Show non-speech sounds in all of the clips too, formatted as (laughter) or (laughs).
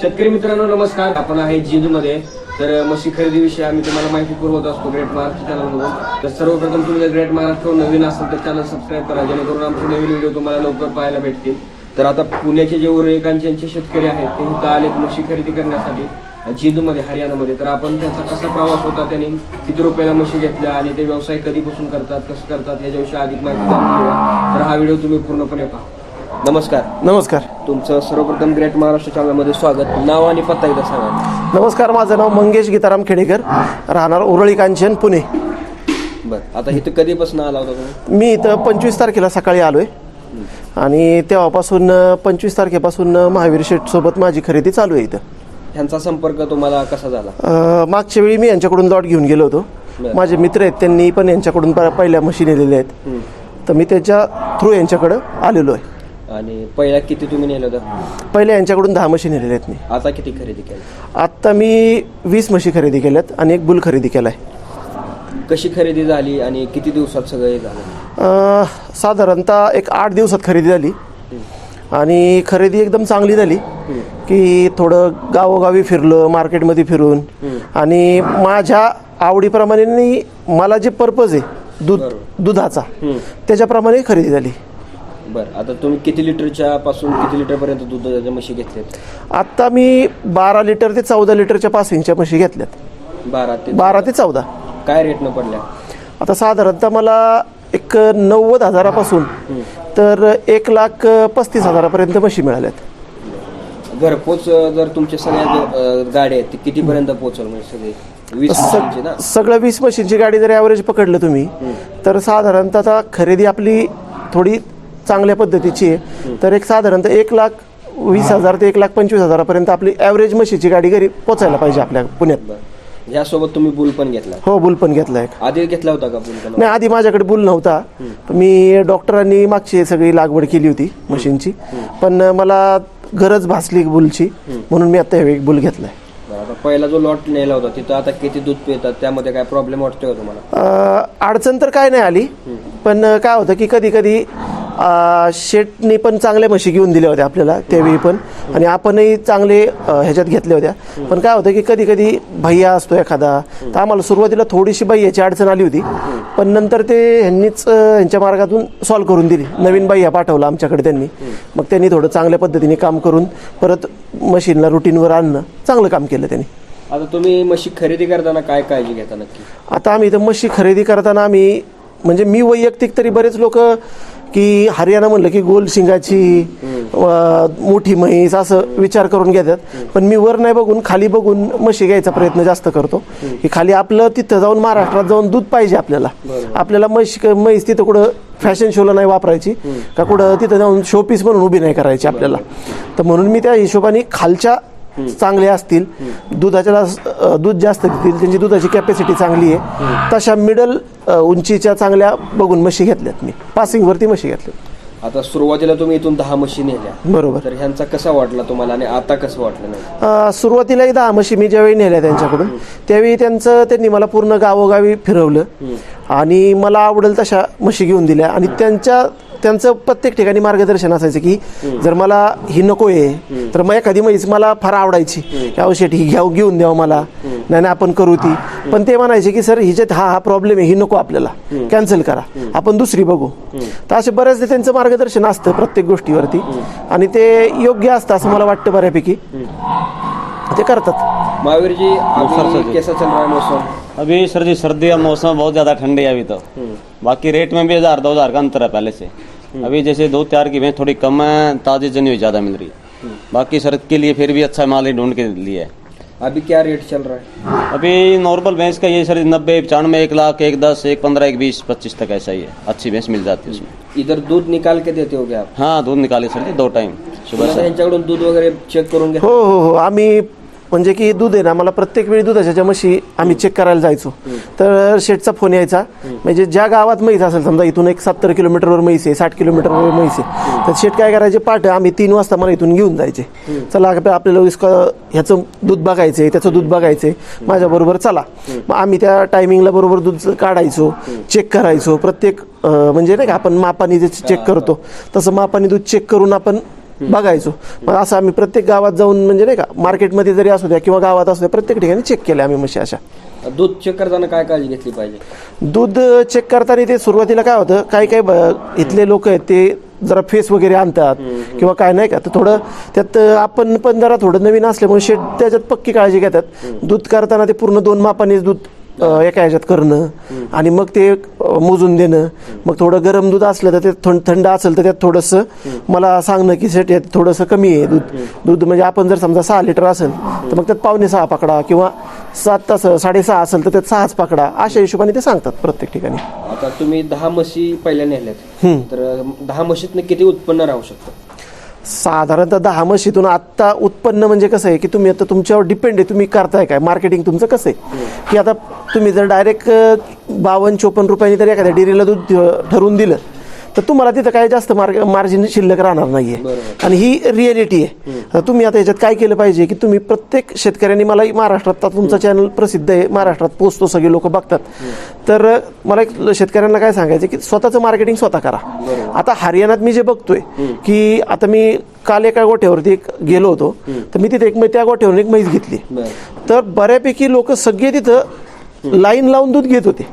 शेतकरी मित्रांनो नमस्कार. आपण आहे जिंदूमध्ये. तर म्हशी खरेदीविषयी आम्ही तुम्हाला माहिती पुरवत असतो ग्रेट महाराष्ट्र चॅनलमधून तर सर्वप्रथम तुम्ही जर ग्रेट महाराष्ट्र नवीन असेल तर चॅनल सबस्क्राईब करा जेणेकरून आमचे नवीन व्हिडिओ तुम्हाला लवकर पाहायला भेटतील. तर आता पुण्याचे जे उरेकांचे शेतकरी आहेत ते इथं आलेत म्हशी खरेदी करण्यासाठी जिंदूमध्ये हरियाणामध्ये. तर आपण त्यांचा कसा प्रवास होता त्यांनी किती रुपयाला म्हशी घेतल्या आणि ते व्यवसाय कधीपासून करतात कसं करतात याच्याविषयी अधिक माहिती तर हा व्हिडिओ तुम्ही पूर्णपणे पहा. नमस्कार. नमस्कार. तुमचं सर्वप्रथम ग्रेट महाराष्ट्र चॅनलमध्ये स्वागत. नाव आणि पत्ता एकदा सांगा. नमस्कार माझं नाव मंगेश गीताराम खेडेकर. राहणार उरळी कांचन पुणे. बरं. आता इथं कधीपासून आला होता तुम्ही? मी इथं पंचवीस तारखेला सकाळी आलो आहे आणि तेव्हापासून पंचवीस तारखेपासून महावीर शेठसोबत माझी खरेदी चालू आहे इथं. ह्यांचा संपर्क तुम्हाला कसा झाला? अं, मागच्या वेळी मी यांच्याकडून लॉट घेऊन गेलो होतो. बरं. माझे मित्र आहेत त्यांनी पण यांच्याकडून प- पहिल्या मशी नेलेल्या आहेत. तर मी त्याच्या थ्रू यांच्याकडं आलेलो आहे. आणि पहिला किती तुम्ही नेलं होतं? पहिल्या यांच्याकडून दहा मशी नेलेल्या आहेत मी. आता किती खरेदी केली आत्ता मी वीस म्हशी खरेदी केल्यात आणि एक बुल खरेदी केला आहे कशी खरेदी झाली आणि किती दिवसात सगळं हे झालं? साधारणतः एक आठ दिवसात खरेदी झाली. आणि खरेदी एकदम चांगली झाली की थोडं गावोगावी फिरलं मार्केटमध्ये फिरून. आणि माझ्या आवडीप्रमाणे मला जे पर्पज आहे दूध दुधाचा त्याच्याप्रमाणे खरेदी झाली. बरं आता तुम्ही किती लिटरच्या पासून किती लिटरपर्यंत दुधाच्या म्हशी घेतल्यात? आत्ता मी बारा लिटर ते चौदा लिटरच्या पासिंगच्या म्हशी घेतल्यात. बारा ते बारा ते चौदा. काय रेटनं पडल्या? आता साधारणतः मला एक नव्वद हजारापासून तर एक लाख पस्तीस हजारापर्यंत म्हशी मिळाल्यात. घरपोच जर तुमच्या सगळ्या अं, गाड्या आहेत ते कितीपर्यंत पोहोचल म्हणजे सगळे? वीस ना? सगळं वीस मशीनची गाडी जर ॲव्हरेज पकडलं तुम्ही तर साधारणतः आता खरेदी आपली थोडी चांगल्या पद्धतीची आहे. तर एक साधारणतः एक लाख वीस हजार ते एक लाख पंचवीस हजारापर्यंत आपली ॲव्हरेज मशीनची गाडी घरी पोचायला पाहिजे आपल्या पुण्यात. बरं. ह्यासोबत तुम्ही बुल पण घेतला हो बुल पण घेतला एक. आधी घेतला होता का बुल नाही आधी माझ्याकडे बुल नव्हता. मी डॉक्टरांनी मागची सगळी लागवड केली होती मशीनची पण मला गरज भासली बुलची. म्हणून मी आता एक बुल घेतलाय. पहिला जो लॉट नेला होता तिथं आता किती दूध पितात? त्यामध्ये काय प्रॉब्लेम वाटतोय तुम्हाला? अडचण तर काय नाही आली. पण काय होतं की कधी कधी शेटनी पण चांगल्या म्हशी घेऊन दिल्या होत्या आपल्याला त्यावेळी पण. आणि आपणही चांगले ह्याच्यात घेतल्या होत्या. पण काय होतं की कधी कधी भैया असतो एखादा तर आम्हाला सुरुवातीला थोडीशी भैयाची अडचण आली होती. पण नंतर ते ह्यांनीच ह्यांच्या मार्गातून सॉल्व्ह करून दिली. नवीन भैया पाठवला आमच्याकडे त्यांनी. मग त्यांनी थोडं चांगल्या पद्धतीने काम करून परत मशीनला रुटीनवर आणणं चांगलं काम केलं त्यांनी. आता तुम्ही म्हशी खरेदी करताना काय काळजी घेता नक्की? आता आम्ही इथं म्हशी खरेदी करताना आम्ही म्हणजे मी वैयक्तिक तरी बरेच लोक की हरियाणा म्हणलं की गोल शिंगाची अं, मोठी म्हैस असं विचार करून घेतात. पण मी वर नाही बघून खाली बघून म्हशी घ्यायचा प्रयत्न जास्त करतो. की खाली आपलं तिथं जाऊन महाराष्ट्रात जाऊन दूध पाहिजे आपल्याला. आपल्याला म्हशी म्हैस तिथं कुठं फॅशन शोला नाही वापरायची. का कुठं तिथं जाऊन शोपीस म्हणून उभी नाही करायची आपल्याला. तर म्हणून मी त्या हिशोबाने खालच्या चांगले असतील दुधाच्या दूध जास्त देतील त्यांची दुधाची कॅपॅसिटी चांगली आहे. तशा मिडल उंचीच्या चांगल्या बघून म्हशी घेतल्यात मी. पासिंगवरती म्हशी घेतल्यात. आता सुरुवातीला तुम्ही इथून दहा म्हशी नेल्या. बरोबर. तर ह्यांचा कसा वाटला तुम्हाला आणि आता कसं वाटलं नाही सुरुवातीलाही दहा म्हशी मी ज्यावेळी नेल्या त्यांच्याकडून त्यावेळी त्यांचं त्यांनी मला पूर्ण गावोगावी फिरवलं आणि मला आवडेल तशा म्हशी घेऊन दिल्या आणि त्यांच्या त्यांचं प्रत्येक ठिकाणी मार्गदर्शन असायचं की जर मला ही नको आहे तर मग एखादी म्हैस मला फार आवडायची. शेठ ही घ्याव घेऊन द्यावं मला. नाही नाही आपण करू ती. पण ते म्हणायचे की सर हिच्यात हा हा प्रॉब्लेम आहे ही नको आपल्याला. कॅन्सल करा. आपण दुसरी बघू. तर असे बऱ्याचदा त्यांचं मार्गदर्शन असतं प्रत्येक गोष्टीवरती. आणि ते योग्य असतं असं मला वाटतं बऱ्यापैकी. ते करतात. महावीर जी अभी कैसा चल रहा है मौसम. अभी सर जी सर्दी का मौसम बहुत ज़्यादा ठंडी है अभी तो। बाकी रेट में भी हज़ार दो हज़ार का अंतर है पहले से। अभी जैसे दो चार की भैंस थोड़ी कम है ताज़ी जनी हुई ज़्यादा मिल रही है। बाकी शरद के लिए फिर भी अच्छा माल ही ढूंढ के लिए है। अभी क्या रेट चल रहा है? अभी नॉर्मल भैंस का ये सर नब्बे पचानवे एक लाख एक दस एक पंद्रह एक बीस पच्चीस तक ऐसा ही है। अच्छी भैंस मिल जाती है उसमें। इधर दूध निकाल के देते हो होगे आप? हाँ दूध निकाले सर जी दो टाइम सुबह दूध वगैरे चेक करून घ्या हो हो हो आम्ही म्हणजे की दूध आहे ना मला प्रत्येक वेळी दुधाच्या ज्या म्हशी आम्ही चेक करायला जायचो. तर शेटचा फोन यायचा. म्हणजे ज्या गावात म्हैस असेल समजा इथून एक सत्तर किलोमीटरवर म्हैस आहे साठ किलोमीटरवर म्हैस आहे तर शेट काय करायचे पाठ आम्ही तीन वाजता मला इथून घेऊन जायचे. चला आप- आपल्याला इसका ह्याचं दूध बघायचंय त्याचं दूध बघायचंय माझ्याबरोबर चला. मग आम्ही त्या टायमिंगला बरोबर दूध काढायचो चेक करायचो. प्रत्येक म्हणजे नाही का आपण मापाने जे चेक करतो तसं मापाने दूध चेक करून आपण बघायचो. मग असं आम्ही प्रत्येक गावात जाऊन म्हणजे नाही का मार्केटमध्ये जरी असू द्या किंवा गावात असू द्या प्रत्येक ठिकाणी चेक केल्या आम्ही म्हशी अशा. दूध चेक करताना काय काळजी घेतली पाहिजे? दूध चेक करताना ते सुरुवातीला काय होतं काही काही ब- इथले लोक आहेत ते जरा फेस वगैरे आणतात किंवा काय नाही का तर थोडं त्यात आपण पण जरा थोडं नवीन असल्यामुळे शेट त्याच्यात पक्की काळजी घेतात. दूध करताना ते पूर्ण दोन मापानेच दूध एका ह्याच्यात करणं आणि मग ते मोजून देणं. मग थोडं गरम दूध असलं तर ते थंड थंड असेल तर त्यात थोडंसं मला सांगणं की सेट यात थोडंसं कमी आहे दूध. दूध म्हणजे आपण जर समजा सहा लिटर असेल तर मग त्यात पावणे सहा पकडा किंवा सात तास साडेसहा असेल तर त्यात सहाच पकडा. अशा हिशोबाने ते सांगतात प्रत्येक ठिकाणी. आता तुम्ही दहा म्हशी पहिल्या नेल्यात. तर दहा म्हशीतनं किती उत्पन्न राहू शकतं? साधारणतः दहा म्हशीतून आत्ता उत्पन्न म्हणजे कसं आहे की तुम्ही आता तुमच्यावर डिपेंड आहे तुम्ही करताय काय? मार्केटिंग तुमचं कसं आहे? की आता तुम्ही जर डायरेक्ट बावन्न चोपन्न रुपयांनी जर एखाद्या डेअरीला दूध ठरवून दिलं तर तुम्हाला तिथं काय जास्त मार्ग मार्जिन शिल्लक राहणार नाहीये. आणि ही रिअलिटी आहे. तुम्ही आता याच्यात काय केलं पाहिजे की तुम्ही प्रत्येक शेतकऱ्यांनी मला महाराष्ट्रात तुमचं चॅनल प्रसिद्ध आहे महाराष्ट्रात पोचतो सगळे लोक बघतात. तर मला एक शेतकऱ्यांना काय सांगायचं की स्वतःचं मार्केटिंग स्वतः करा. आता हरियाणात मी जे बघतोय की आता मी काल एका गोठ्यावरती एक गेलो होतो. तर मी तिथे एक मै- त्या गोठ्यावरून एक म्हैस घेतली. तर बऱ्यापैकी लोक सगळे तिथं लाईन लावून दूध घेत होते.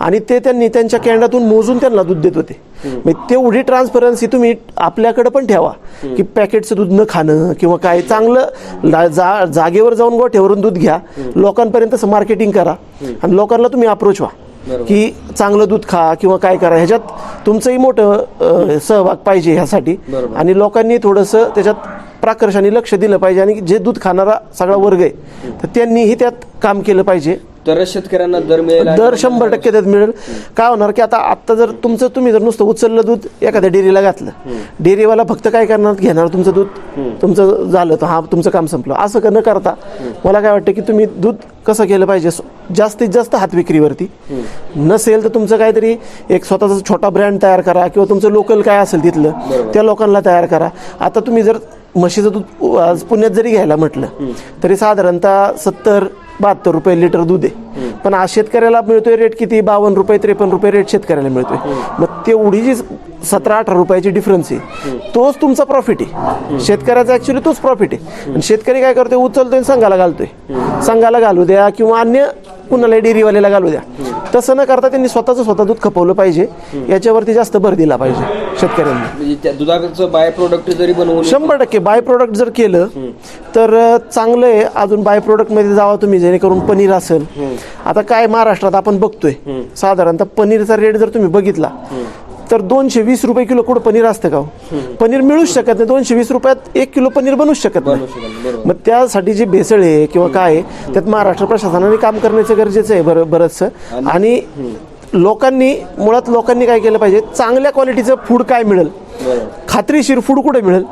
आणि ते त्यांनी त्यांच्या कॅन्डातून मोजून त्यांना दूध देत होते. मग तेवढी ट्रान्सपरन्सी तुम्ही आपल्याकडे पण ठेवा. की पॅकेटचं दूध न खाणं किंवा काय चांगलं जा जागेवर जाऊन गोठ्यावरून दूध घ्या. लोकांपर्यंत मार्केटिंग करा. आणि लोकांना तुम्ही अप्रोच व्हा. की चांगलं दूध खा किंवा काय करा. ह्याच्यात तुमचंही मोठं सहभाग पाहिजे ह्यासाठी. आणि लोकांनी थोडंसं त्याच्यात प्राकर्षाने लक्ष दिलं पाहिजे. आणि जे दूध खाणारा सगळा वर्ग आहे तर त्यांनीही त्यात काम केलं पाहिजे. तरच शेतकऱ्यांना दर मिळेल दर शंभर टक्के त्यात मिळेल. काय होणार की आता आत्ता जर तुमचं तुम्ही जर नुसतं उचललं दूध एखाद्या डेअरीला घातलं. डेअरीवाला फक्त काय करणार? घेणार तुमचं दूध. तुमचं झालं तर हा तुमचं काम संपलं. असं न करता मला काय वाटतं की तुम्ही दूध कसं केलं पाहिजे? जास्तीत जास्त हात विक्रीवरती. नसेल तर तुमचं काहीतरी एक स्वतःचा छोटा ब्रँड तयार करा किंवा तुमचं लोकल काय असेल तिथलं त्या लोकांना तयार करा. आता तुम्ही जर म्हशीचं दूध आज पुण्यात जरी घ्यायला म्हटलं तरी साधारणतः सत्तर बहात्तर रुपये लिटर दूध आहे. पण आज शेतकऱ्याला मिळतोय रेट किती? बावन्न रुपये त्रेपन्न रुपये रेट शेतकऱ्याला मिळतोय. मग तेवढी जी सतरा अठरा रुपयाची डिफरन्स आहे. तोच तुमचा प्रॉफिट आहे. शेतकऱ्याचा ऍक्च्युली तोच प्रॉफिट आहे. आणि शेतकरी काय करतोय? उचलतोय संघाला घालतोय. संघाला घालू द्या किंवा अन्य कुणाला डेअरीवाल्याला घालू द्या. तसं न करता त्यांनी स्वतःचं स्वतः दूध खपवलं पाहिजे. याच्यावरती जास्त भर दिला पाहिजे शेतकऱ्यांनी. म्हणजे दुधाचं बाय प्रोडक्ट जरी बनवून शंभर टक्के बाय प्रोडक्ट जर केलं तर चांगलं आहे. अजून बाय प्रोडक्टमध्ये जावा तुम्ही जेणेकरून पनीर असेल. आता काय महाराष्ट्रात आपण बघतोय साधारणतः पनीरचा रेट जर तुम्ही बघितला तर दोनशे वीस रुपये किलो कुठं पनीर असतं का हो? पनीर मिळूच शकत नाही. दोनशे वीस रुपयात एक किलो पनीर बनूच शकत नाही. मग त्यासाठी जे भेसळ आहे किंवा काय आहे, त्यात महाराष्ट्र प्रशासनाने काम करण्याचं गरजेचं आहे बरं बरंचसं. आणि लोकांनी मुळात लोकांनी काय केलं पाहिजे? चांगल्या क्वालिटीचं फूड काय मिळेल? खात्रीशीर फूड कुठे मिळेल?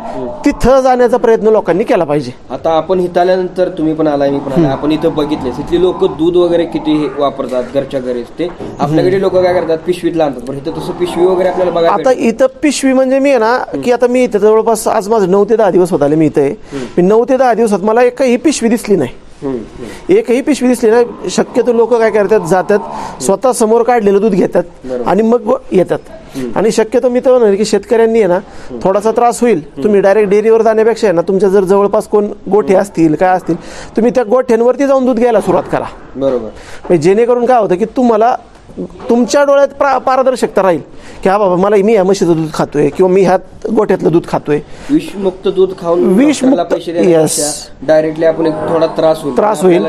तिथं जाण्याचा प्रयत्न लोकांनी केला पाहिजे. आता आपण इथं आल्यानंतर तुम्ही पण आलाय मी पण आलाय. आपण इथं बघितले तिथली लोक दूध वगैरे किती हे वापरतात घरच्या घरीच ते आपल्याकडे लोक काय करतात? पिशवीत आणतात. पण इथं तसं पिशवी वगैरे आपल्याला बघायला आता इथं पिशवी म्हणजे मी आहे ना की आता मी इथं जवळपास आज माझं नऊ ते दहा दिवस होत आले मी इथे. मी नऊ ते दहा दिवसात मला एकही पिशवी दिसली नाही. एकही पिशवी दिसली नाही. शक्यतो लोक काय करतात जातात स्वतः समोर काढलेलं दूध घेतात आणि मग येतात. आणि शक्यतो मी तर म्हणणार की शेतकऱ्यांनी आहे ना थोडासा त्रास होईल. तुम्ही डायरेक्ट डेअरीवर जाण्यापेक्षा आहे ना तुमच्या जर जवळपास कोण गोठे असतील काय असतील तुम्ही त्या गोठ्यांवरती जाऊन दूध घ्यायला सुरुवात करा. बरोबर. म्हणजे जेणेकरून काय होतं की तुम्हाला तुमच्या डोळ्यात प्रा पारदर्शकता राहील की हा बाबा मला मी या म्हशीचं दूध खातोय किंवा मी ह्या गोठ्यातलं दूध खातोय विषमुक्त दूध खाऊन विषमुक्त- पैसे देण्यापेक्षा डायरेक्टली आपण एक थोडा त्रास होईल त्रास होईल.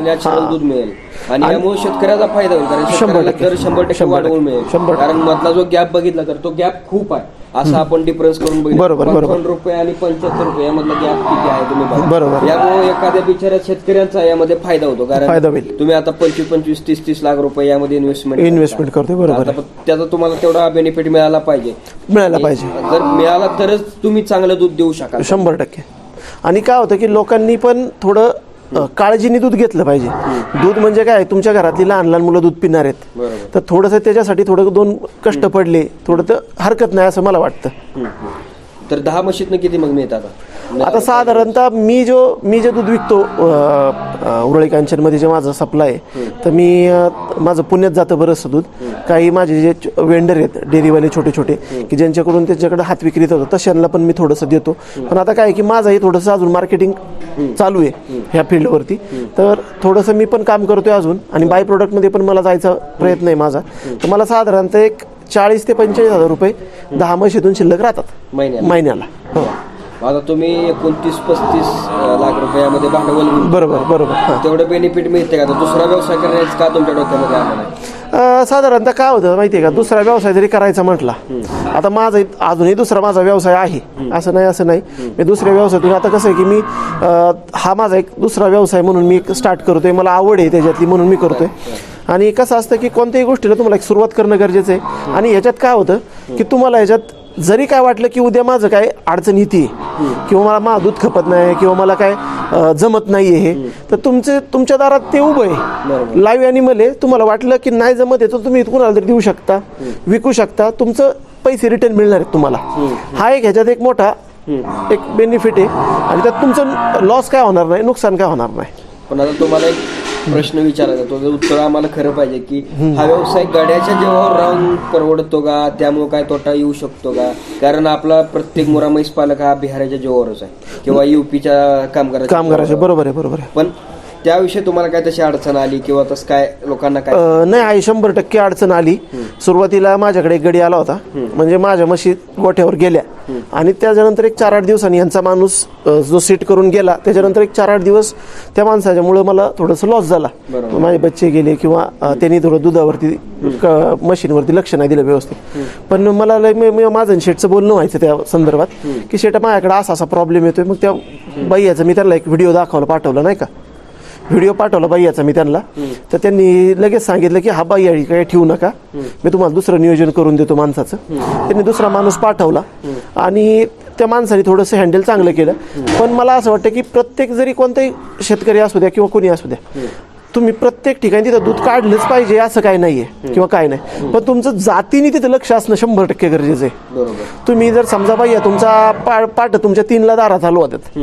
दूध मिळेल आणि यामुळे शेतकऱ्याचा फायदा होईल कारण शंभर शेतकऱ्याला टक्के. दर शंभर टक्के शंभर वाढवून. मिळेल शंभर टक्के. कारण मधला जो गॅप बघितला तर तो गॅप खूप आहे असं आपण डिफरन्स करून बघितलं बरोबर, बरोबर. 55 रुपये आणि पंच्याहत्तर रुपये यामधला गॅप किती आहे तुम्ही बघा. बरोबर. यामुळे एखाद्या बिचाऱ्या शेतकऱ्यांचा यामध्ये फायदा होतो फायदा कारण होईल. तुम्ही आता पंचवीस पंचवीस तीस तीस लाख रुपये यामध्ये इन्व्हेस्टमेंट Investment करतोय, बरोबर आहे. त्याचा तुम्हाला तेवढा बेनिफिट मिळाला पाहिजे मिळायला पाहिजे जर मिळाला तरच तुम्ही चांगलं दूध देऊ शकाल शंभर टक्के आणि काय होतं की लोकांनी पण थोडं काळजीने दूध घेतलं पाहिजे. दूध म्हणजे काय? तुमच्या घरातली लहान लहान मुलं दूध पिणार आहेत. तर थोडंसं त्याच्यासाठी थोडं दोन कष्ट पडले थोडं तर हरकत नाही असं मला वाटतं. तर दहा म्हशीतनं किती मग मिळतात आता साधारणतः मी जो मी जे दूध विकतो उरळी कांचनमध्ये जे माझं सप्लाय आहे तर मी माझं पुण्यात जातं बरंचसं दूध. काही माझे जे वेंडर आहेत डेअरीवाले छोटे छोटे की ज्यांच्याकडून त्यांच्याकडे हात विक्रीत होतं तशांना पण मी थोडंसं देतो. पण आता काय की माझंही थोडंसं अजून मार्केटिंग चालू आहे ह्या फील्डवरती तर थोडंसं मी पण काम करतोय अजून आणि बाय प्रोडक्टमध्ये पण मला जायचा प्रयत्न आहे माझा. तर मला साधारणतः एक चाळीस ते पंचेचाळीस हजार रुपये दहा म्हशीतून शिल्लक राहतात. महिन्याला. महिन्याला. हो. आता तुम्ही एकोणतीस पस्तीस लाख रुपयामध्ये भांडवल. बरोबर बरोबर. तेवढं बेनिफिट मिळते का? दुसरा व्यवसाय करण्याचं का तुमच्या डोक्यामध्ये आलं नाही? अ, साधारणतः काय होतं माहिती आहे का? दुसरा व्यवसाय जरी करायचा म्हटला आता माझा अजूनही दुसरा माझा व्यवसाय आहे. असं नाही असं नाही. मी दुसऱ्या व्यवसायातून आता कसं आहे की मी हा माझा एक दुसरा व्यवसाय म्हणून मी स्टार्ट करतोय. मला आवड आहे त्याच्यातली म्हणून मी करतोय. आणि कसं असतं की कोणत्याही गोष्टीला तुम्हाला एक सुरुवात करणं गरजेचं आहे. आणि ह्याच्यात काय होतं की तुम्हाला ह्याच्यात जरी काय वाटलं की उद्या माझं काय अडचण येते किंवा मला मा दूध खपत नाही किंवा मला काय जमत नाही हे तर तुमचे तुमच्या दारात ते उभं आहे. लाईव्ह ॲनिमल आहे. तुम्हाला वाटलं की नाही जमत आहे तर तुम्ही कुणाला तरी देऊ शकता विकू शकता. तुमचं पैसे रिटर्न मिळणार आहेत तुम्हाला. हा एक ह्याच्यात एक मोठा एक बेनिफिट आहे. आणि त्यात तुमचं लॉस काय होणार नाही नुकसान काय होणार नाही. पण आता तुम्हाला एक प्रश्न विचारायचा तो. जर उत्तर आम्हाला खरं पाहिजे की हा व्यवसाय गड्याच्या जेव्हावर राहून परवडतो का? त्यामुळे काय तोटा येऊ शकतो का? कारण आपला प्रत्येक मुरा म्हैस पालक हा बिहाराच्या जेव्हावरच आहे. किंवा युपीच्या कामगाराच्या कामगाराचे जीवावर. बरोबर आहे बरोबर आहे. पण त्याविषयी तुम्हाला काय तशी अडचण आली किंवा तसं काय लोकांना काय अ, नाही आई शंभर टक्के अडचण आली. सुरुवातीला माझ्याकडे एक गडी आला होता. म्हणजे माझ्या म्हशी गोठ्यावर गेल्या. आणि त्याच्यानंतर एक चार आठ दिवसांनी यांचा माणूस अ, जो सेट करून गेला त्याच्यानंतर एक चार आठ दिवस त्या माणसाच्यामुळं मला थोडंसं लॉस झाला. बरोबर. माझे बच्चे गेले किंवा अ, त्यांनी थोडं दुधावरती क- मशीनवरती लक्ष नाही दिलं व्यवस्थित. पण मला लय- मी- मी- माझं आणि शेठचं बोलणं व्हायचं त्या संदर्भात की शेटा माझ्याकडे असा असा प्रॉब्लेम येतोय. मग त्या बाईयाचा मी त्यांना एक व्हिडिओ दाखवला पाठवला नाही का? व्हिडिओ पाठवला बाईयाचा मी त्यांना. तर त्यांनी लगेच सांगितलं की हा बाई आहे काय ठेवू नका. मी तुम्हाला दुसरं नियोजन करून देतो माणसाचं. त्यांनी दुसरा माणूस पाठवला. आणि त्या माणसाने थोडंसं हँडल चांगलं केलं. पण मला असं वाटतं की प्रत्येक जरी कोणताही शेतकरी असू द्या किंवा कोणी असू द्या तुम्ही प्रत्येक ठिकाणी तिथं दूध काढलंच पाहिजे असं काही नाहीये किंवा काय नाही. पण तुमचं जातीने तिथं लक्ष असणं शंभर टक्के गरजेचं आहे. तुम्ही जर समजा बाई तुमचा पा- पाठ तुमच्या तीनला दारा चालू होतात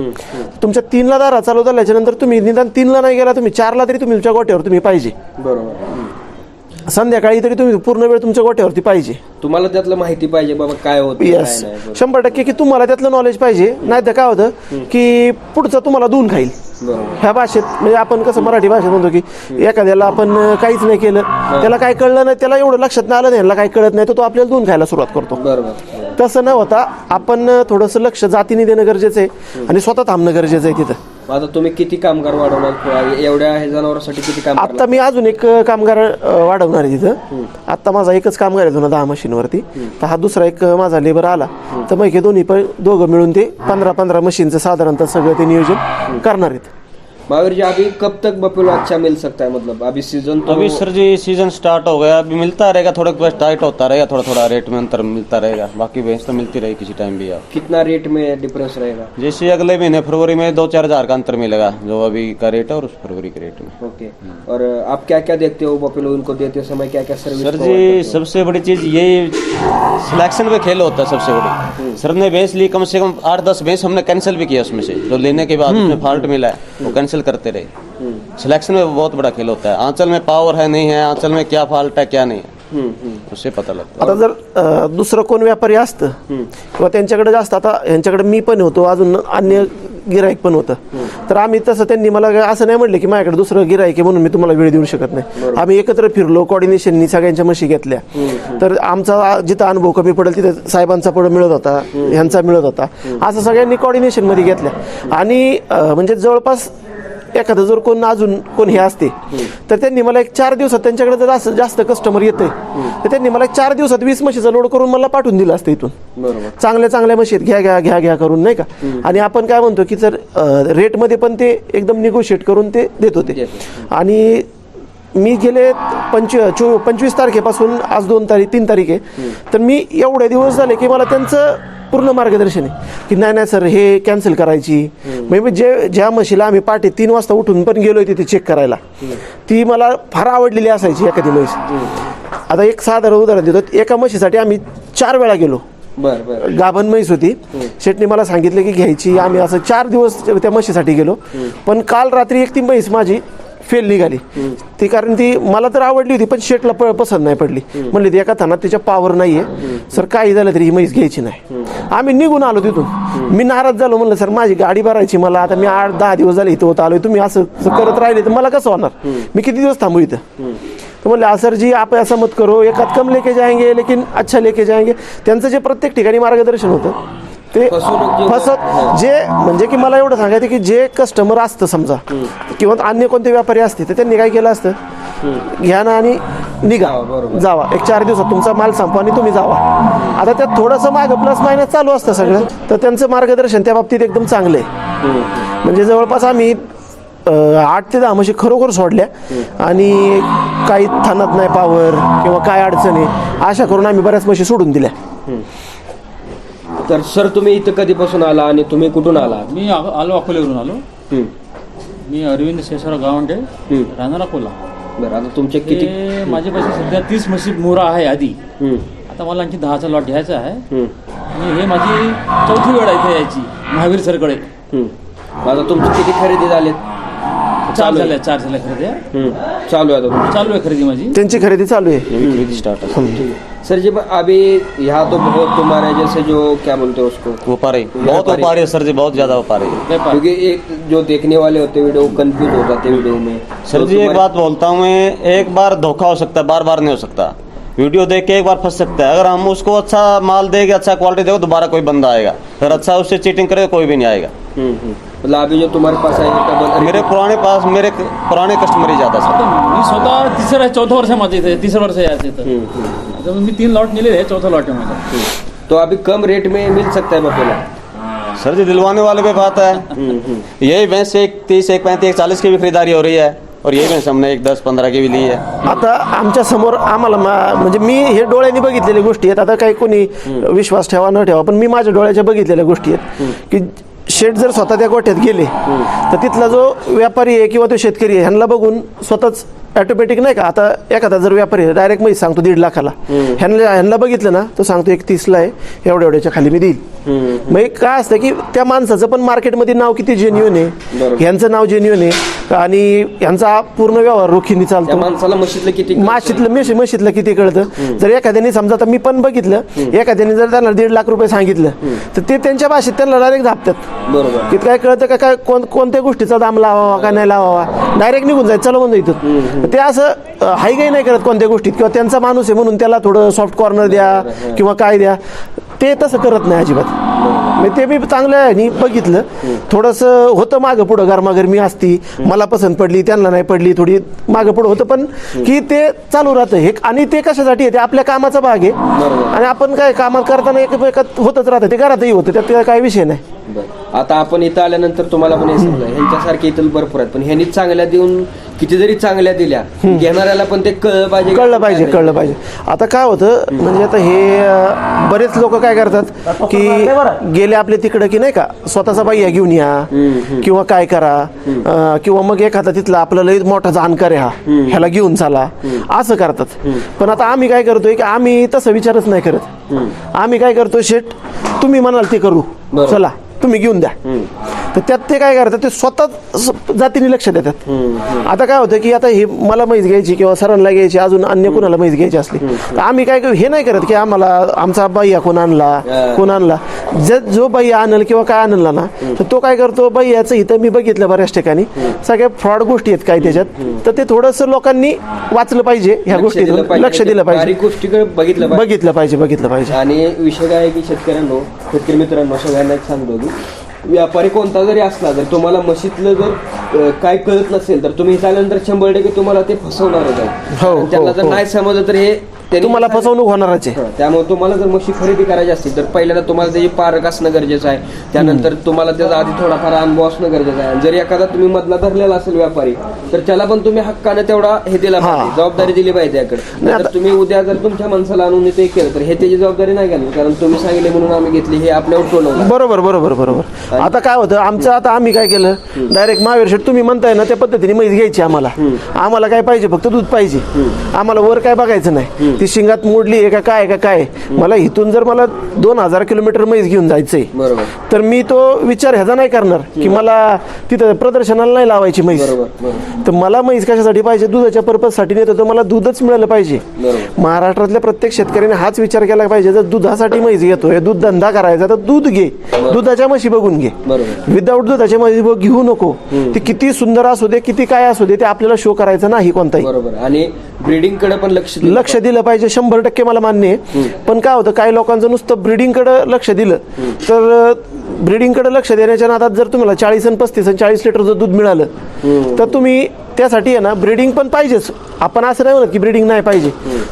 तुमच्या तीनला दारा चालू झाल्याच्यानंतर तुम्ही निदान तीनला नाही गेला तुम्ही चारला तरी तुम्ही तुमच्या गोट्यावर तुम्ही पाहिजे. बरोबर. संध्याकाळी तरी तुम्ही पूर्ण वेळ तुमच्या गोट्यावरती पाहिजे. तुम्हाला त्यातलं माहिती पाहिजे बाबा काय होतं काय येस नाही बरोबर. शंभर टक्के की तुम्हाला त्यातलं नॉलेज पाहिजे. नाही तर काय होतं की पुढचं तुम्हाला दून खाईल. बरोबर. ह्या भाषेत म्हणजे आपण कसं मराठी भाषेत म्हणतो की एखाद्याला आपण काहीच नाही केलं त्याला काय कळलं नाही त्याला एवढं लक्षात नाही आलं नाही याला काय कळत नाही तर तो आपल्याला दून खायला सुरुवात करतो. बरोबर. तसं न होता आपण थोडंसं लक्ष जातीने देणं गरजेचं आहे आणि स्वतः थांबणं गरजेचं आहे तिथं. आता तुम्ही किती कामगार वाढवणार? एवढ्या हे जनावरांसाठी किती काम आता मी अजून एक कामगार अ, वाढवणार आहे तिथं. आता माझा एकच कामगार आहे जुना दहा मशीनवरती. तर हा दुसरा एक माझा लेबर आला. तर मग हे दोन्ही पण दोघं मिळून ते पंधरा पंधरा मशीनचं साधारणतः सगळं ते नियोजन करणार आहेत. महावीर जी अभी कब तक बफेलो अच्छा मिल सकता है? मतलब अभी सीज़न तो अभी सर जी सीज़न स्टार्ट हो गया। अभी मिलता रहेगा थोड़ा बहुत टाइट होता रहेगा थोड़ा थोड़ा रेट में अंतर मिलता रहेगा। बाकी भैंस तो मिलती रहेगी किसी टाइम भी आप कितना रेट में डिफरेंस रहेगा? जैसे अगले महीने फरवरी में दो चार हज़ार का अंतर मिलेगा जो अभी का रेट है और उस फरवरी के रेट में। ओके और आप क्या क्या देखते हो बफेलो? उनको देते हो समय क्या क्या सर्विस सर जी सबसे बड़ी चीज़ ये सिलेक्शन पे खेल होता है सबसे बड़ी। सर ने भैंस ली कम से कम आठ दस भैंस हमने कैंसिल भी किया उसमें से। जो लेने के बाद उसमें फॉल्ट मिला है वो कैंसिल करते रहे। सिलेक्शन में बहुत बड़ा खेल होता है। आंचल में पावर है नहीं है आंचल में क्या फॉल्ट है क्या नहीं है उससे पता लगता है। आता जर दुसरं कोण व्यापारी असतं किंवा त्यांच्याकडे जास्त आता यांच्याकडे मी पण होतो अजून अन्य गिराईक पण होतं. तर आम्ही तसं त्यांनी मला असं नाही म्हटलं की माझ्याकडे दुसरं गिराईक आहे म्हणून मी तुम्हाला वेळ देऊ शकत नाही. आम्ही एकत्र फिरलो कॉर्डिनेशननी सगळ्यांच्या म्हशी घेतल्या. तर आमचा जिथं अनुभव कमी पडेल तिथं साहेबांचा पण मिळत होता ह्यांचा मिळत होता. असं सगळ्यांनी coordination मध्ये घेतल्या. आणि म्हणजे जवळपास एखादं जर कोण अजून कोण हे असते तर त्यांनी मला एक चार दिवसात त्यांच्याकडे जर असं जास्त कस्टमर येते तर त्यांनी मला एक चार दिवसात वीस म्हशीचा लोड करून मला पाठवून दिलं असतं इथून. चांगल्या चांगल्या म्हशी आहेत घ्या घ्या घ्या घ्या करून नाही का? आणि आपण काय म्हणतो की जर रेटमध्ये पण ते एकदम निगोशिएट करून ते देत होते. आणि मी गेले पंचवी चो पंचवीस तारखेपासून आज दोन तारीख तीन तारीख आहे. तर मी एवढे दिवस झाले की मला त्यांचं पूर्ण मार्गदर्शन आहे. की नाही नाही सर हे कॅन्सल करायची. म्हणजे जे ज्या म्हशीला आम्ही पाठी तीन वाजता उठून पण गेलोय तिथे चेक करायला ती मला फार आवडलेली असायची एखादी म्हैस. आता एक साधारण उदाहरण देतो. एका म्हशीसाठी आम्ही चार वेळा गेलो. गाभण म्हैस होती. शेटने मला सांगितलं की घ्यायची. आम्ही असं चार दिवस त्या म्हशीसाठी गेलो. पण काल रात्री एक ती म्हैस माझी फेल निघाली. ती कारण ती मला तर आवडली होती पण शेटला पसंत नाही पडली. म्हणली ती एका थानात तिच्या पावर नाहीये. सर काही झालं तरी ही म्हैस घ्यायची नाही. आम्ही निघून आलो तिथून. मी नाराज झालो म्हणलं सर माझी गाडी भरायची मला. आता मी आठ दहा दिवस झाले इथं होत आलोय. तुम्ही असं असं करत राहिले तर मला कसं होणार? मी किती दिवस थांबू इथं? तो बोले सर जी आप ऐसा मत करो. एक हाथ कम लेके जाएंगे लेकिन अच्छा लेके जाएंगे. त्यांचं जे प्रत्येक ठिकाणी मार्गदर्शन होतं ते फसत जे म्हणजे की मला एवढं सांगायचं की जे कस्टमर असतं समजा किंवा अन्य कोणते व्यापारी असते तर त्यांनी काय केलं असतं? घ्या ना आणि निघा. जावा, एक चार दिवसात तुमचा माल संपवा आणि तुम्ही जावा. आता त्यात थोडंसं मागं प्लस मायनस चालू असतं सगळं तर त्यांचं मार्गदर्शन त्या बाबतीत एकदम चांगलं आहे. म्हणजे जवळपास आम्ही आठ ते दहा म्हशी खरोखर सोडल्या आणि काही थानात नाही पावर किंवा काय अडचणी अशा करून आम्ही बऱ्याच म्हशी सोडून दिल्या. तर सर तुम्ही इथं कधीपासून आला आणि तुम्ही कुठून आला मी आ- आलो अकोल्यावरून आलो. मी अरविंद शेषराव गावंडे हम्म. राहणार अकोला बरं आता तुमचे किती ते माझे पैसे सध्या तीस म्हशी मोरा आहे आधी. आता मला आणखी दहाचा लॉट घ्यायचा आहे. आणि हे माझी चौथी वेळ आहे इथे यायची महावीर सरकडे. आता तुमची किती खरेदी झालेत चार चालू. झाल्या चार झाल्या खरेदी हम्म. चालू आहे आता चालू आहे खरेदी माझी. त्यांची खरेदी चालू आहे. खरीदी स्टार्ट है सर जी अभी यहाँ तो बहुत तुम्हारे जैसे जो क्या बोलते हैं उसको? व्यापारी. बहुत व्यापारी। व्यापारी है सर जी बहुत ज़्यादा व्यापार है। व्यापार. क्योंकि एक जो देखने वाले होते हैं वीडियो कंफ्यूज हो जाते हैं वीडियो में। सर तो जी एक तुम्हारे- बात बोलता हूँ मैं एक बार धोखा हो सकता है बार बार नहीं हो सकता। वीडियो देख के एक बार फंस सकता है। अगर हम उसको अच्छा माल देंगे अच्छा क्वालिटी देगा दोबारा कोई बंदा आएगा। अगर अच्छा उससे चीटिंग करेगा कोई भी नहीं आएगा। हम्म, हम्म. मतलब अभी जो तुम्हारे पास आहे मेरे पुराने पास मेरे पुराने कस्टमर ही ज़्यादा सर। मी स्वतः तिसरं आहे चौथं वर्ष आहे माझं इथे तिसरं वर्ष आहे याचं इथं हम्म. आता मी तीन लॉट नेलेले आहे चौथा लॉट आहे माझा तो अभी कम रेट में मिल सकता है बफेला सर जी दिलवाने वाले पे बात है. यही भैंस एक तीस एक पैंतीस एक चालीस की भी खरीदारी हो रही है। और यही भैंस हमने एक दस पंद्रह की भी ली है। आता आमच्यासमोर आम्हाला मा- म्हणजे मी हे डोळ्यांनी बघितलेल्या गोष्टी आहेत. आता काही कोणी विश्वास ठेवा न ठेवा पण मी माझ्या डोळ्याच्या बघितलेल्या गोष्टी आहेत. की शेठ जर स्वतः त्या गोठ्यात गेले तर तिथला जो व्यापारी आहे किंवा तो शेतकरी आहे ह्यांना बघून स्वतःच ऑटोमॅटिक नाही का? आता एखादा जर व्यापारी डायरेक्ट मी सांगतो दीड लाखाला. ह्यांना ह्यांना बघितलं ना तो सांगतो एक तीसला आहे एवढ्या एवढ्याच्या खाली मी देईल. मग एक काय असतं की त्या माणसाचं पण मार्केटमध्ये नाव किती जेन्युन आहे. ह्यांचं नाव जेन्युन आहे. आणि ह्यांचा पूर्ण व्यवहार रोखीने चालतो. माणसाला म्हशीतलं किती माशीतलं मेशी म्हशीतलं किती कळतं? जर एखाद्याने समजा आता मी पण बघितलं एखाद्याने जर त्यांना दीड लाख रुपये सांगितलं तर ते त्यांच्या भाषेत त्यांना डायरेक्ट झापतात. बरोबर. काय कळतं का काय कोण कोणत्या गोष्टीचा दाम लावावा का नाही लावावा? डायरेक्ट निघून जायचं चला म्हणून ते असं हायगाई नाही करत कोणत्या गोष्टीत. किंवा त्यांचा माणूस आहे म्हणून त्याला थोडं सॉफ्ट कॉर्नर द्या किंवा काय द्या. ते तसं करत नाही अजिबात. म्हणजे ते मी चांगलं आहे. आणि बघितलं. थोडंसं होतं मागं पुढं. गरमागरमी असती मला पसंत पडली. त्यांना नाही पडली. थोडी मागं पुढं होतं. पण की ते चालू राहतं. हे आणि ते कशासाठी आहे? ते आपल्या कामाचा भाग आहे. आणि आपण काय कामात करताना एकमेकात होतच राहतं. ते घरातही होतं. त्यात काही विषय नाही. बरं. आता आपण इथं आल्यानंतर तुम्हाला पण हे समजा ह्यांच्यासारखे इथं भरपूर आहेत. पण ह्यांनी चांगल्या देऊन किती जरी चांगल्या दिल्या घेणाऱ्याला पण ते कळलं पाहिजे. कळलं पाहिजे कळलं पाहिजे. आता काय होतं म्हणजे आता हे अं, बरेच लोक काय करतात की गेले आपले तिकडं की नाही का स्वतःचा बाई घेऊन या किंवा काय करा अं, किंवा मग एखादा तिथला आपला लई मोठा जाणकार आहे हा ह्याला घेऊन चाला. असं करतात. पण आता आम्ही काय करतोय की आम्ही तसं विचारच नाही करत. आम्ही काय करतो शेट तुम्ही म्हणाल ते करू. चला. तुम्ही घेऊन द्या. तर त्यात ते काय करतात ते स्वतः जातीने लक्ष देतात. आता काय होतं की आता हे मला म्हैस घ्यायची किंवा सरांना घ्यायची अजून अन्य कोणाला म्हैस घ्यायची असली तर आम्ही काय हे नाही करत की आम्हाला आमचा बाई कोण आणला कोण आणला. जे जो बाई आणल किंवा काय आणला ना तर तो काय करतो बाई याचं इथं मी बघितलं बऱ्याच ठिकाणी सगळ्या फ्रॉड गोष्टी आहेत काही त्याच्यात तर ते थोडंसं लोकांनी वाचलं पाहिजे ह्या गोष्टीतून पाहिजे. लक्ष दिलं पाहिजे. गोष्टीकडे बघितलं पाहिजे. बघितलं पाहिजे बघितलं पाहिजे. आणि विषय काय की शेतकऱ्यांनो शेतकरी मित्रांनो सगळ्यांना सांगतो की व्यापारी कोणता जरी असला जर तुम्हाला म्हशीतलं जर काय कळत नसेल तर तुम्ही इथं आल्यानंतर शंभर टक्के तुम्हाला ते फसवणारच आहे हो, त्यांना हो, जर हो. नाही समजलं तर हे त्यांनी तुम्हाला फसवणूक होणारच आहे. हं, त्यामुळे तुम्हाला जर म्हशी खरेदी करायची असतील तर पहिल्यांदा तुम्हाला त्याची पारख असणं गरजेचं आहे. त्यानंतर तुम्हाला त्याचा आधी थोडाफार अनुभव असणं गरजेचं आहे. जर एखादा तुम्ही मधला धरलेला असेल व्यापारी तर त्याला पण तुम्ही हक्काने तेवढा हे दिला पाहिजे. जबाबदारी दिली पाहिजे याकडे. तर तुम्ही उद्या जर तुमच्या माणसाला आणून ते केलं तर हे त्याची जबाबदारी नाही घालणार कारण तुम्ही सांगितले म्हणून आम्ही घेतली हे आपल्यावर टोलवलं बरोबर बरोबर बरोबर. आता काय होतं आमचं आता आम्ही काय केलं डायरेक्ट महावीर शेठ तुम्ही म्हणताय ना त्या पद्धतीने म्हैस घ्यायची आम्हाला. आम्हाला काय पाहिजे फक्त दूध पाहिजे. आम्हाला वर काय बघायचं नाही. ती शिंगात मोडली आहे का काय आहे का काय मला इथून जर मला दोन हजार किलोमीटर म्हैस घेऊन जायचंय तर मी तो विचार ह्याचा नाही करणार की मला तिथं प्रदर्शनाला नाही लावायची म्हैस तर मला म्हैस कशासाठी पाहिजे दुधाच्या पर्पजसाठी नेतो तर मला दूधच मिळालं पाहिजे. महाराष्ट्रातल्या प्रत्येक शेतकऱ्याने हाच विचार केला पाहिजे जर दुधासाठी म्हैस घेतोय दूध धंदा करायचा तर दूध घे. दुधाच्या म्हशी बघून घे. विदाऊट दुधाच्या म्हशी बघ घेऊ नको. ती किती सुंदर असू दे किती काय असू दे ते आपल्याला शो करायचं नाही कोणताही. आणि ब्रीडिंगकडे पण लक्ष दिलं लक्ष दिलं पाहिजे शंभर टक्के मला मान्य आहे. पण काय होतं काही लोकांचं नुसतं ब्रिडिंगकडे लक्ष दिलं तर ब्रिडिंगकडे लक्ष देण्याच्या नादात जर तुम्हाला चाळीस आणि पस्तीस आणि चाळीस लिटर जर दूध मिळालं तर तुम्ही त्यासाठी आहे ना ब्रिडिंग पण पाहिजेच. आपण असं नाही म्हणत की ब्रिडिंग नाही पाहिजे.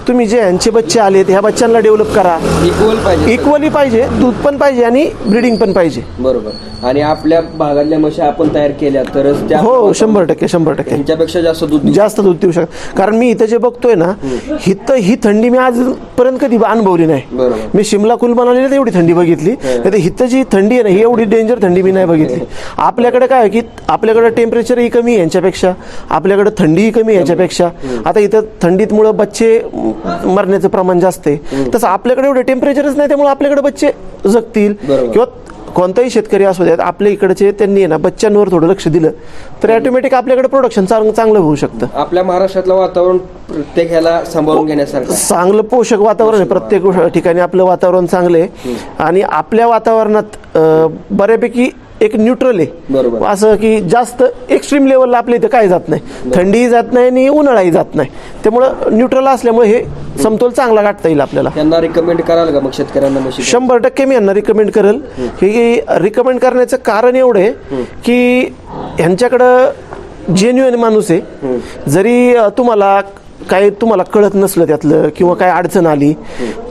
तुम्ही जे यांचे बच्चे आलेत ह्या बच्चांना डेव्हलप करा. इक्वल पाहिजे. इक्वली पाहिजे दूध पण पाहिजे आणि ब्रिडिंग पण पाहिजे. बरोबर. आणि आपल्या भागातल्या म्हशी आपण तयार केल्या तरच त्या हो शंभर टक्के शंभर टक्के. त्यांच्यापेक्षा जास्त दूध जास्त दूध देऊ शकत कारण मी इथं जे बघतोय ना हिथं ही थंडी मी आजपर्यंत कधी अनुभवली नाही. बरोबर. मी शिमला कुल बनवलेली तर एवढी थंडी बघितली. नाही तर हिथं जी थंडी आहे ना ही एवढी डेंजर थंडी मी नाही बघितली. आपल्याकडे काय आहे की आपल्याकडे टेम्परेचरही कमी आहे यांच्यापेक्षा. आपल्याकडे थंडीही कमी यांच्यापेक्षा. आता इथं थंडीतमुळं बच्चे मरण्याचं प्रमाण जास्त आहे. तसं आपल्याकडे एवढे टेम्परेचरच नाही त्यामुळे आपल्याकडे बच्चे जगतील. किंवा कोणताही शेतकरी असू द्यात आपल्या इकडचे त्यांनी आहे ना बच्चांवर थोडं लक्ष दिलं तर ऑटोमॅटिक आपल्याकडे प्रोडक्शन चांगलं होऊ शकतं. आपल्या महाराष्ट्रातलं वातावरण प्रत्येक ह्याला सांभाळून घेण्यासारखं आहे. चांगलं पोषक वातावरण आहे प्रत्येक ठिकाणी आपलं वातावरण चांगलं आहे. आणि आपल्या वातावरणात बऱ्यापैकी एक न्यूट्रल बरोबर. आहे असं की जास्त एक्स्ट्रीम लेवलला आपल्या इथं काय जात नाही. थंडीही जात नाही आणि उन्हाळाही जात नाही. त्यामुळं न्यूट्रल असल्यामुळे हे समतोल चांगला गाठता येईल आपल्याला. त्यांना रिकमेंड कराल का मग शेतकऱ्यांना शंभर टक्के मी यांना रिकमेंड करेल. की रिकमेंड करण्याचं कारण एवढं आहे की ह्यांच्याकडं जेन्युअन माणूस आहे. जरी तुम्हाला काही तुम्हाला कळत नसलं त्यातलं किंवा काय अडचण आली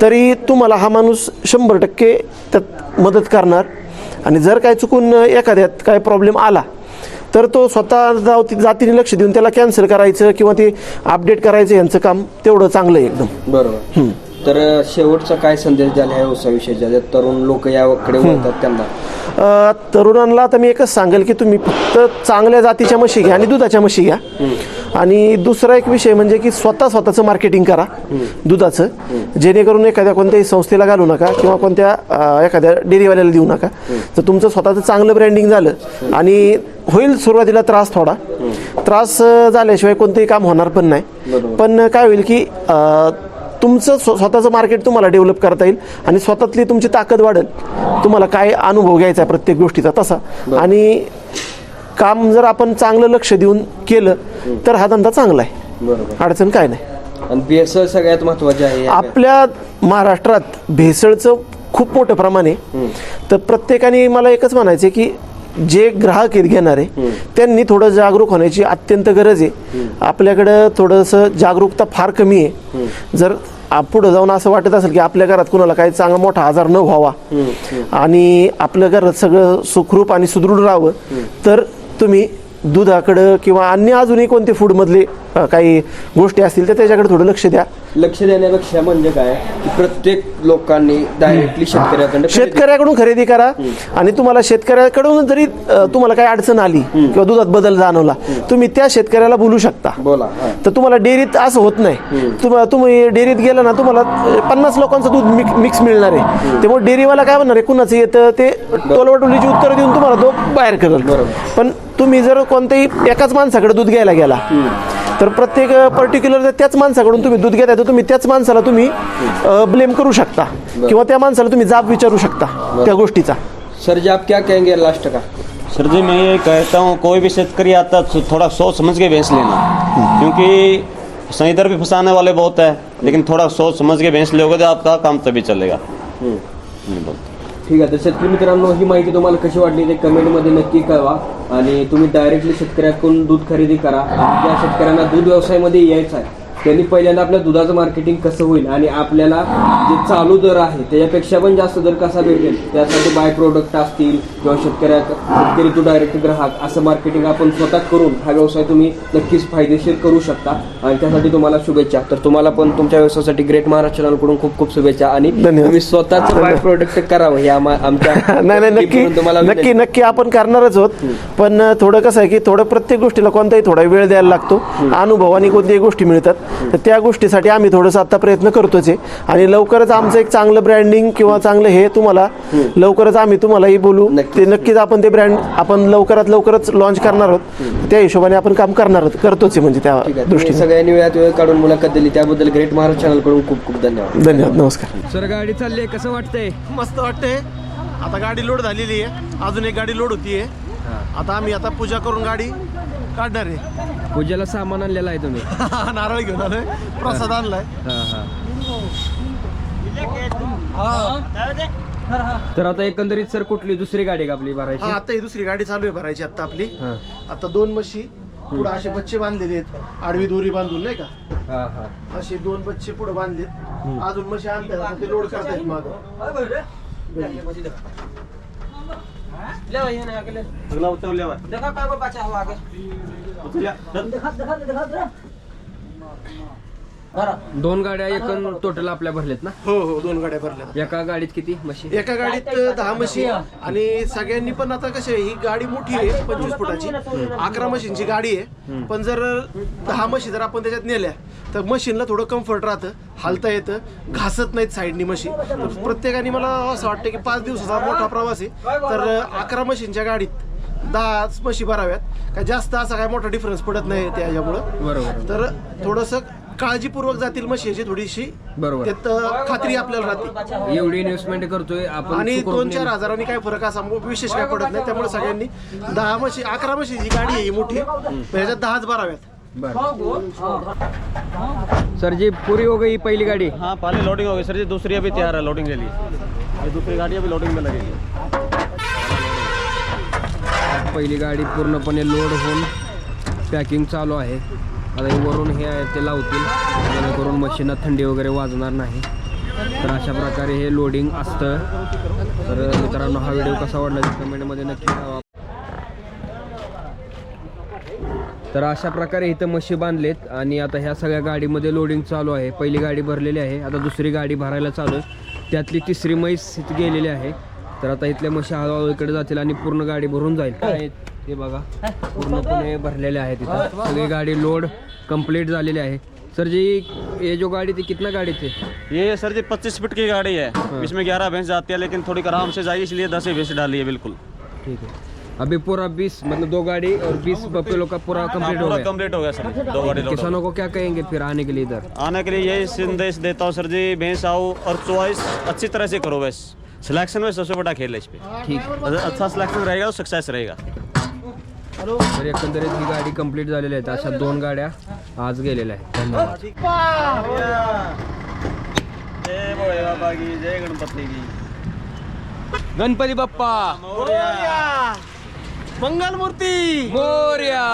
तरी तुम्हाला हा माणूस शंभर टक्के त्यात मदत करणार. आणि जर काय चुकून एखाद्यात काय प्रॉब्लेम आला तर तो स्वतः जाऊ जातीने लक्ष देऊन त्याला कॅन्सल करायचं किंवा ते अपडेट करायचं यांचं काम तेवढं चांगलं आहे एकदम. बरोबर. तर शेवटचा काय संदेश द्याल ह्या व्यवसायाविषयीचा ज्यात तरुण लोक याकडे वळतात त्यांना. तरुणांना आता मी एकच सांगेल की तुम्ही फक्त चांगल्या जातीच्या म्हशी घ्या आणि दुधाच्या म्हशी घ्या. आणि दुसरा एक विषय म्हणजे की स्वतः स्वतःचं मार्केटिंग करा दुधाचं. जेणेकरून एखाद्या कोणत्याही संस्थेला घालू नका किंवा कोणत्या एखाद्या डेअरीवाल्याला देऊ नका. तर तुमचं स्वतःचं चांगलं ब्रँडिंग झालं आणि होईल सुरुवातीला त्रास थोडा. त्रास झाल्याशिवाय कोणतेही काम होणार पण नाही. पण काय होईल की तुमचं स्व- स्वतःचं मार्केट तुम्हाला डेव्हलप करता येईल आणि स्वतःतली तुमची ताकद वाढेल. तुम्हाला काय अनुभव घ्यायचा आहे प्रत्येक गोष्टीचा तसा. आणि काम जर आपण चांगलं लक्ष देऊन केलं तर हा धंदा चांगला आहे. अडचण काय नाही. आणि भेसळ सगळ्यात महत्वाची आहे. आपल्या महाराष्ट्रात भेसळचं खूप मोठं प्रमाण आहे. तर प्रत्येकाने मला एकच म्हणायचं आहे की जे ग्राहक आहेत घेणारे त्यांनी थोडं जागरूक होण्याची अत्यंत गरज आहे. आपल्याकडं थोडंसं जागरूकता फार कमी आहे. जर पुढं जाऊन असं वाटत असेल की आपल्या घरात कुणाला काही चांगला मोठा आजार न व्हावा आणि आपल्या घरात सगळं सुखरूप आणि सुदृढ राहावं तर तुम्ही दुधाकडं किंवा अन्य अजूनही कोणते फूडमधले काही गोष्टी असतील तर त्याच्याकडे थोडं लक्ष द्या. लक्ष देण्यापेक्षा म्हणजे काय? की प्रत्येक लोकांनी डायरेक्टली शेतकऱ्याकडे शेतकऱ्याकडून खरेदी करा आणि तुम्हाला शेतकऱ्याकडून जरी तुम्हाला काही अडचण आली किंवा दुधात बदल जाणवला तुम्ही त्या शेतकऱ्याला बोलू शकता. बोला. तर तुम्हाला डेअरीत असं होत नाही. तुम्हाला तुम्ही डेअरीत गेला ना तुम्हाला पन्नास लोकांचं दूध मिक मिक्स मिळणार आहे. त्यामुळे डेअरीवाला काय म्हणणार आहे? कुणाचं येतं ते टोलवाटोलीची उत्तरं देऊन तुम्हाला तो बाहेर करेल. पण तुम्ही जर कोणत्याही एकाच माणसाकडे दूध घ्यायला गेला तर प्रत्येक पर्टिक्युलर त्याच माणसाकडून तुम्ही दूध घेताय तर तुम्ही त्याच माणसाला तुम्ही ब्लेम करू शकता. किंवा त्या माणसाला तुम्ही जाब विचारू शकता त्या गोष्टीचा. सर जी आप क्या कहेंगे लास्ट का? सर जी मैं ये कहता हूँ कोई भी शेतकरी आता थोड़ा सोच समझ के भैंस लेना। क्योंकि सही दर भी फंसाने वाले बहुत है लेकिन थोड़ा सोच समझ के भैंस लोगे तो आपका काम तभी चलेगा। नहीं बोलते ठीक आहे. तर शेतकरी मित्रांनो ही माहिती तुम्हाला कशी वाटली ते कमेंटमध्ये नक्की कळवा. आणि तुम्ही डायरेक्टली शेतकऱ्याकडून दूध खरेदी करा. आणि ज्या शेतकऱ्यांना दूध व्यवसायामध्ये यायचं आहे त्यांनी पहिल्यांदा आपल्या दुधाचं मार्केटिंग कसं होईल आणि आपल्याला जे चालू दर आहे त्याच्यापेक्षा पण जास्त दर कसा भेटेल त्यासाठी बाय प्रोडक्ट असतील किंवा शेतकऱ्या शेतकरी टू डायरेक्ट ग्राहक असं मार्केटिंग आपण स्वतः करून हा व्यवसाय तुम्ही नक्कीच फायदेशीर करू शकता. आणि त्यासाठी तुम्हाला शुभेच्छा. तर तुम्हाला पण तुमच्या व्यवसायासाठी ग्रेट महाराष्ट्र चॅनलकडून खूप खूप शुभेच्छा. आणि. तुम्ही स्वतःचं बाय प्रोडक्ट करावं हे आमच्या (laughs) नाही नाही नक्की तुम्हाला नक्की. नक्की आपण करणारच आहोत. पण थोडं कसं आहे की थोडं प्रत्येक गोष्टीला कोणताही थोडा वेळ द्यायला लागतो. अनुभवाने कोणत्याही गोष्टी मिळतात. तर त्या गोष्टीसाठी आम्ही थोडंसं आता प्रयत्न करतोच आहे. आणि लवकरच आमचं एक चांगलं ब्रँडिंग किंवा चांगलं हे तुम्हाला लवकरच आम्ही तुम्हालाही बोलू. ते नक्कीच. आपण ते ब्रँड आपण लवकरात लवकरच लॉन्च करणार आहोत. त्या हिशोबाने आपण काम करणार आहोत. करतोच आहे म्हणजे त्या दृष्टीने. सगळ्यांनी वेळात वेळ काढून मुलाखत दिली. त्याबद्दल ग्रेट महाराज चॅनलकडून खूप खूप धन्यवाद. धन्यवाद. नमस्कार. सर गाडी चालली आहे. कसं वाटतंय? मस्त वाटते आता गाडी लोड झालेली आहे. अजून एक गाडी लोड होतीये. आता आम्ही आता पूजा करून गाडी काढणार आहे. पूजेला सामान आणलेलं आहे तुम्ही. (laughs) नारळ घेऊन आलोय. प्रसाद आणलाय. हा हा. तर आता एकंदरीत सर कुठली दुसरी गाडी का आपली हा भरायची आता ही दुसरी गाडी चालू आहे भरायची आता आपली. हा. आता दोन म्हशी पुढे असे बच्चे बांधलेले आहेत. आडवी दोरी बांधून नाही का? हा हा. असे दोन बच्चे पुढे बांधलेत. अजून म्हशी आणतात ते लोड करतायत माग. लेवा ये ना अगले अगला उतर लेवा देखा का बचा हुआ हो आगे। उतर जा देखा देखा देखा। दोन गाड्या एकूण टोटल आपल्या भरलेत ना? हो हो दोन गाड्या भरल्या एका गाडीत किती म्हशी एका गाडीत दहा म्हशी आणि सगळ्यांनी पण आता कसे ही गाडी मोठी आहे पंचवीस फुटाची. अकरा मशीनची गाडी आहे. पण जर दहा म्हशी जर आपण त्याच्यात नेल्या तर मशीनला थोडं कम्फर्ट राहतं हालता येतं घासत नाहीत साईडनी म्हशी तर प्रत्येकाने मला असं वाटतं की पाच दिवसाचा मोठा प्रवास आहे. तर अकरा मशीनच्या गाडीत दहा म्हशी भराव्यात. काय जास्त असा काय मोठा डिफरन्स पडत नाही त्याच्यामुळं. बरोबर. तर थोडस काळजीपूर्वक जातील म्हशी याची थोडीशी. बरोबर. त्यात खात्री आपल्याला राहते. एवढी इन्व्हेस्टमेंट करतोय आपण आणि चुकवून दोन चार. हजारांनी काय फरक असा मो- विशेष काय पडत नाही. त्यामुळे सगळ्यांनी दहा म्हशी अकरा म्हशीची गाडी आहे ही मोठी ह्याच्यात दहाच भराव्यात बरं. सर जी पूरी हो गई पहली गाड़ी. हाँ पहले लोडिंग हो गई. सर जी दूसरी अभी तैयार है लोडिंग के लिए ये दूसरी गाड़ी अभी लोडिंग में लगेगी पहिली गाडी पूर्णपणे लोड होऊन पॅकिंग चालू आहे. आता हे वरून हे आहे ते लावतील. जेणेकरून मशीनात थंडी वगैरे वाजणार नाही. तर अशा प्रकारे हे लोडिंग असतं. तर मित्रांनो हा व्हिडिओ कसा वाटला ते कमेंटमध्ये नक्की तर अशा प्रकारे इथं मशी बांधलेत आणि आता ह्या सगळ्या गाडीमध्ये लोडिंग चालू आहे. पहिली गाडी भरलेली आहे. आता दुसरी गाडी भरायला चालू आहे. त्यातली तिसरी म्हैस इथं गेलेली आहे. तर आता इथल्या म्हशी हळूहळू इकडे जातील आणि पूर्ण गाडी भरून जाईल. हे बघा पूर्णपणे भरलेले आहेत इथं सगळी गाडी लोड कंप्लीट झालेली आहे. सर जी ये जो गाड़ी थी कितना गाड़ी थे ये सर जी पच्चीस फीट की गाड़ी है। हाँ। इसमें ग्यारह भैंस जाती है लेकिन थोड़ी आराम से जाइए इसलिए दस ही भैंस डाली है बिल्कुल। ठीक है। अभी पूरा बीस मतलब दो गाड़ी और बीस बपेलो का पूरा हाँ, कंप्लीट हो गया। कंप्लीट हो गया सर। दो गाड़ी किसानों को क्या कहेंगे फिर आने के लिए इधर? आने के लिए यही संदेश देता हूँ सर जी भैंस आओ और चॉइस अच्छी तरह से करो बस। सिलेक्शन में सबसे बड़ा खेल है इस पे। ठीक। अच्छा सिलेक्शन रहेगा तो सक्सेस रहेगा। तर एकंदरीत ही गाडी कंप्लीट झालेल्या आहेत अशा दोन गाड्या आज गेलेल्या आहेत. धन्यवाद. जय गणपति गणपती बाप्पा. मंगल मूर्ती मोर्या.